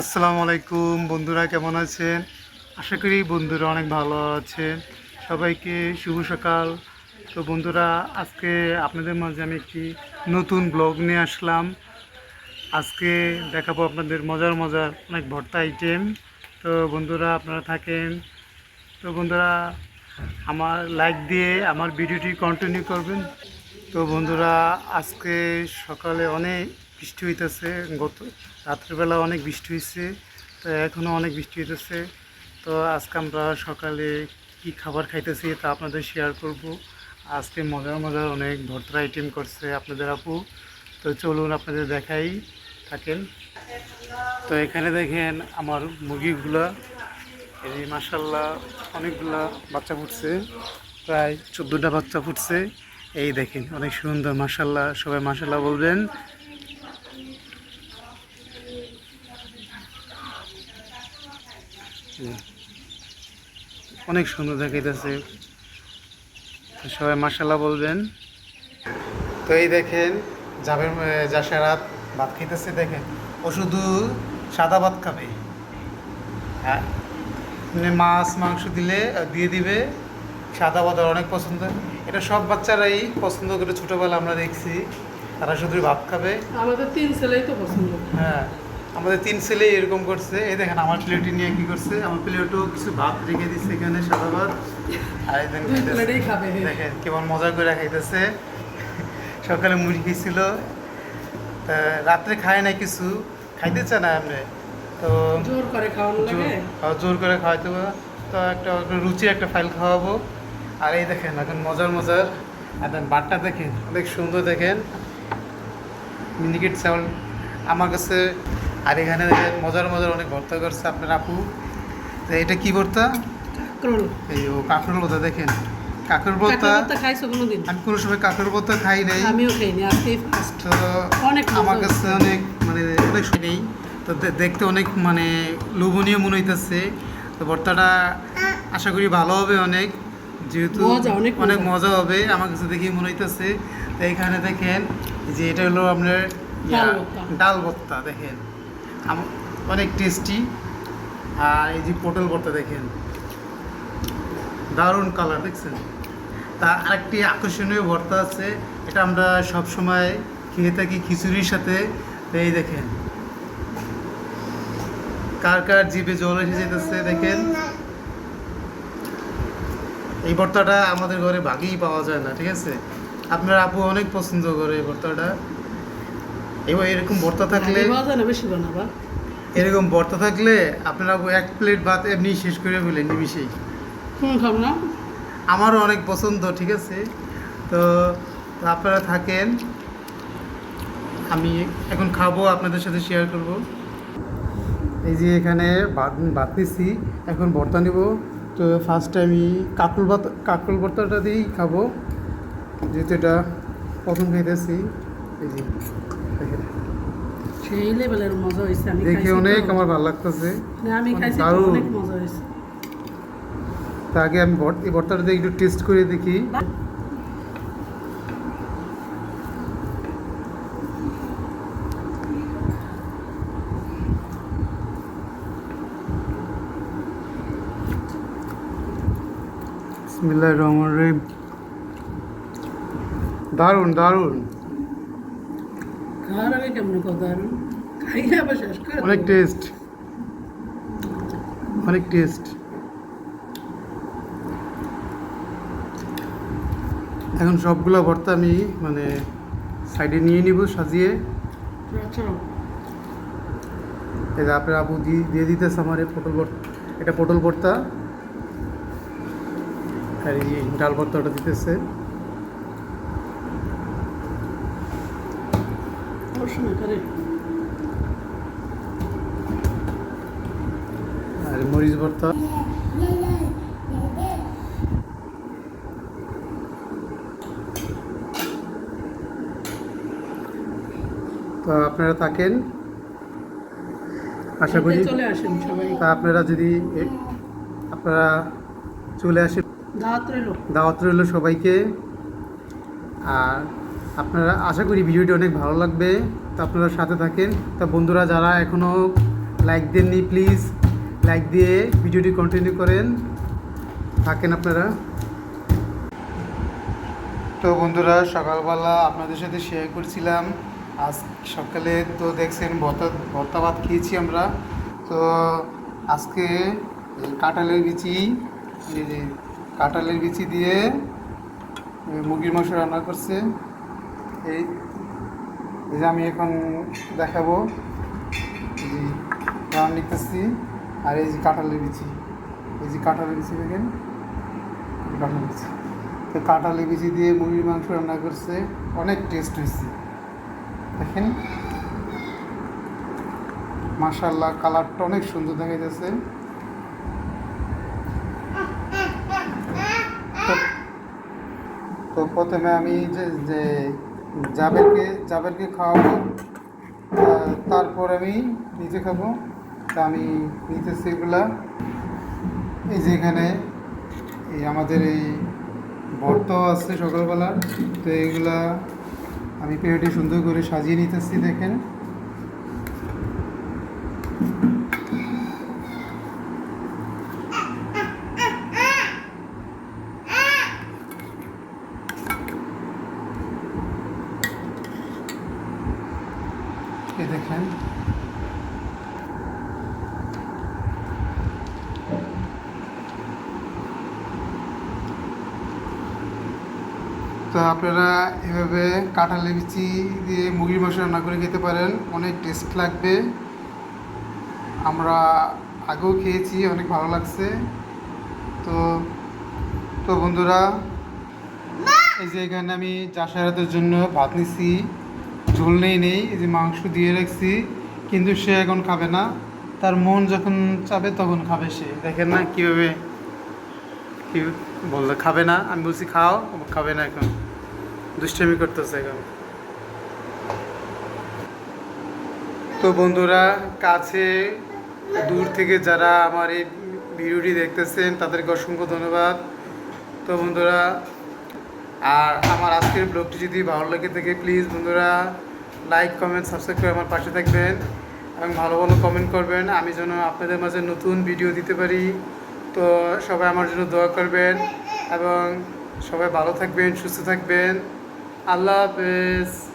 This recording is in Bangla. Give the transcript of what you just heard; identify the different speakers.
Speaker 1: আসসালামু আলাইকুম বন্ধুরা কেমন আছেন? আশা করি বন্ধুরা অনেক ভালো আছেন। সবাইকে শুভ সকাল। তো বন্ধুরা, আজকে আপনাদের মাঝে আমি একটি নতুন ব্লগ নিয়ে আসলাম। আজকে দেখাবো আপনাদের মজার মজার অনেক ভর্তা আইটেম তো বন্ধুরা, আপনারা থাকেন। তো বন্ধুরা, আমার লাইক দিয়ে আমার ভিডিওটি কন্টিনিউ করবেন। তো বন্ধুরা, আজকে সকালে অনেক বৃষ্টি হইতেছে। গত রাত্রিবেলা অনেক বৃষ্টি হয়েছে তো এখনও অনেক বৃষ্টি হইতেছে। তো আজকে আমরা সকালে কি খাবার খাইতেছি তা আপনাদের শেয়ার করব। আজকে মজার মজার অনেক ভর্তার আইটেম করছে আপনাদের আপু। তো চলুন আপনাদের দেখাই, থাকেন। তো এখানে দেখেন আমার মুরগিগুলা। এই মাসাল্লাহ অনেকগুলা বাচ্চা ফুটছে। প্রায় চোদ্দোটা বাচ্চা ফুটছে। এই দেখেন, অনেক সুন্দর মাসাল্লাহ সবাই মাসাল্লাহ বলবেন। অনেক সুন্দর দেখাইতেছে। সবাই মাসাল্লাহ বলবেন। তো এই দেখেন যাবেন জাসারাত ভাত খাইতেছে দেখেন। ও শুধু সাদা ভাত খাবে। হ্যাঁ? মানে মাছ মাংস দিলে দিয়ে দিবে। সাদা ভাত অনেক পছন্দ। এটা সব বাচ্চারাই পছন্দ করে। ছোটোবেলা আমরা দেখছি তারা শুধু ভাত খাবে।
Speaker 2: আমাদের তিন ছেলেই তো পছন্দ।
Speaker 1: হ্যাঁ। আমাদের তিন ছেলে এরকম করছে। এই দেখেন আমার প্লেটে নিয়ে কি করছে? আমার প্লেটও কিছু ভাত রেখে দিচ্ছে এখানে সাদা ভাত। আর দেখেন কেমন মজা করে খাইতেছে। সকালে মুড়ি খেয়েছিল। তা রাত্রে খায় না কিছু। খাইতে চায় না এমনি। তো
Speaker 2: জোর করে খাওয়ানো লাগে?
Speaker 1: জোর- করে খাওয়াইতে তো একটা রুচির একটা ফাইল খাওয়াবো। আর এই দেখেন এখন মজার মজার। আর বাটটা দেখেন অনেক সুন্দর দেখেন। মিনিকেট চাউল। আমার কাছে আর এখানে দেখেন মজার মজার অনেক ভর্তা করছে আপনার আপু। তো এটা কি ভর্তা?
Speaker 2: কাঁকরোল।
Speaker 1: এই ও কাঁকড় ভর্তা দেখেন।
Speaker 2: কাঁকরোল ভর্তা খাইছো কোনোদিন?
Speaker 1: আমি কোনো সময় কাঁকড় ভর্তা খাই নাই।
Speaker 2: আমিও খাইনি আজকেই ফার্স্ট
Speaker 1: তো
Speaker 2: অনেক
Speaker 1: আমার কাছে অনেক মানে অনেক নেই। তো দেখতে অনেক মানে লোভনীয় মনে হইতেছে। তো ভর্তাটা আশা করি ভালো হবে অনেক। যেহেতু
Speaker 2: অনেক মজা।
Speaker 1: হবে আমার কাছে দেখে মনে হইতেছে। তো এখানে দেখেন যে এটা হলো আপনার
Speaker 2: ডাল ভর্তা।
Speaker 1: দেখেন। অনেক টেস্টি আর এই যে পটল ভর্তা দেখেন। দারুণ কালার দেখছেন? তা আরেকটি আকর্ষণীয় ভর্তা আছে, এটা আমরা সব সময় খেয়ে থাকি খিচুড়ির সাথে। এই দেখেন। কার কার জিভে জল এসে যেতেছে, দেখেন। এই ভর্তাটা আমাদের ঘরে ভাগেই পাওয়া যায় না, ঠিক আছে? আপনার আপু অনেক পছন্দ করে এই ভর্তাটা। এবার এরকম ভর্তা থাকলে
Speaker 2: বেশি বানাবা
Speaker 1: এরকম ভর্তা থাকলে আপনারা আপু এক প্লেট ভাত এমনি শেষ করে ফেলেন নিমিশেই।
Speaker 2: হুম খাব না।
Speaker 1: আমারও অনেক পছন্দ ঠিক আছে? তো আপনারা থাকেন। আমি এখন খাব আপনাদের সাথে শেয়ার করব। এই যে এখানে ভাত ভাত নিচ্ছি এখন ভর্তা নিব। তো ফার্স্টে আমি কাকল ভাত কাকল ভর্তাটা দিয়েই খাব। যেহেতু এটা প্রথম খাইতেছি। দেখেন।
Speaker 2: সেই লেভেলের মজা হয়েছে আমি
Speaker 1: দেখে অনেক আমার ভালো লাগতেছে।
Speaker 2: না, আমি খাইছি অনেক মজা হয়েছে
Speaker 1: তা আগে আমি ভর্ত এই ভর্তাটা একটু টেস্ট করে দেখি। বিসমিল্লাহির রহমানির রহিম। দারুণ দারুণ।
Speaker 2: খাওয়ার আগে কেমন কথা আর? খাইলে আবার শেষ করে
Speaker 1: অনেক টেস্ট অনেক টেস্ট এখন সবগুলো ভর্তা আমি মানে সাইডে নিয়ে নিব সাজিয়ে।
Speaker 2: আচ্ছা।
Speaker 1: এই আপনার আপু দিয়ে দিয়ে দিতেছে আমার এই পটল ভর্তা এটা পটল ভর্তা। আর এই ডাল ভর্তাটা দিতেছে।
Speaker 2: দর্শন
Speaker 1: আর মরিচ ভর্তা। তো আপনারা থাকেন। আশা করি
Speaker 2: চলে আসেন সবাই।
Speaker 1: তা আপনারা যদি আপনারা চলে আসেন।
Speaker 2: দাওয়াত রইল।
Speaker 1: দাওয়াত রইল সবাইকে। আর আপনারা আশা করি ভিডিওটি অনেক ভালো লাগবে। তো আপনারা সাথে থাকেন। তা বন্ধুরা, যারা এখনও লাইক দেননি প্লিজ লাইক দিয়ে ভিডিওটি কন্টিনিউ করেন। থাকেন আপনারা। তো বন্ধুরা, সকালবেলা আপনাদের সাথে শেয়ার করছিলাম। আজ সকালে তো দেখছেন ভর্তা ভর্তা ভাত খেয়েছি আমরা। তো আজকে কাঁঠালের বিচি কাঁঠালের বিচি দিয়ে মুরগির মাংস রান্না করছে। এই যে আমি এখন দেখাবো যে রান্না নিতেছি আর এই যে কাঁঠালের বিচি এই যে কাঁঠালের বিচি দেখেন কাঁঠালের বিচি তো কাঁঠালি বিচি দিয়ে মুরগির মাংস রান্না করছে, অনেক টেস্ট হয়েছে। দেখেন মাশাল্লাহ কালারটা অনেক সুন্দর দেখা যাচ্ছে তো প্রথমে আমি যে যে জাবেরকে জাবেরকে খাওয়াবো। তারপর আমি নিজে খাব। তা আমি নিতেছি এগুলা। এই যে এখানে এই আমাদের এই ভর্তাও আছে সকালবেলার তো এইগুলা আমি পেয়েটি সুন্দর করে সাজিয়ে নিতেছি, দেখেন। এই দেখেন তো আপনারা এভাবে কাঁঠালের বিচি দিয়ে মুরগির মাংস রান্না করে খেতে পারেন। অনেক টেস্ট লাগবে। আমরা আগেও খেয়েছি, অনেক ভালো লাগছে। তো তো বন্ধুরা, এই যে এখানে আমি চাষারাতের জন্য ভাত নিছি। ঝোল নেই নেই যে মাংস দিয়ে রাখছি, কিন্তু সে এখন খাবে না। তার মন যখন চাবে তখন খাবে সে। দেখেন না কীভাবে, কি বলল, খাবে না। আমি বলছি, খাও। খাবে না এখন। দুষ্টামি করতেছে এখন। তো বন্ধুরা, কাছে দূর থেকে যারা আমার এই ভিডিওটি দেখতেছেন, তাদেরকে অসংখ্য ধন্যবাদ। তো বন্ধুরা আর আমার আজকের ব্লগটি যদি ভালো লেগে থাকে প্লিজ বন্ধুরা লাইক কমেন্ট সাবস্ক্রাইব করে আমার পাশে থাকবেন এবং ভালো ভালো কমেন্ট করবেন। আমি যেন আপনাদের মাঝে নতুন ভিডিও দিতে পারি। তো সবাই আমার জন্য দোয়া করবেন এবং সবাই ভালো থাকবেন, সুস্থ থাকবেন। আল্লাহ হাফেজ।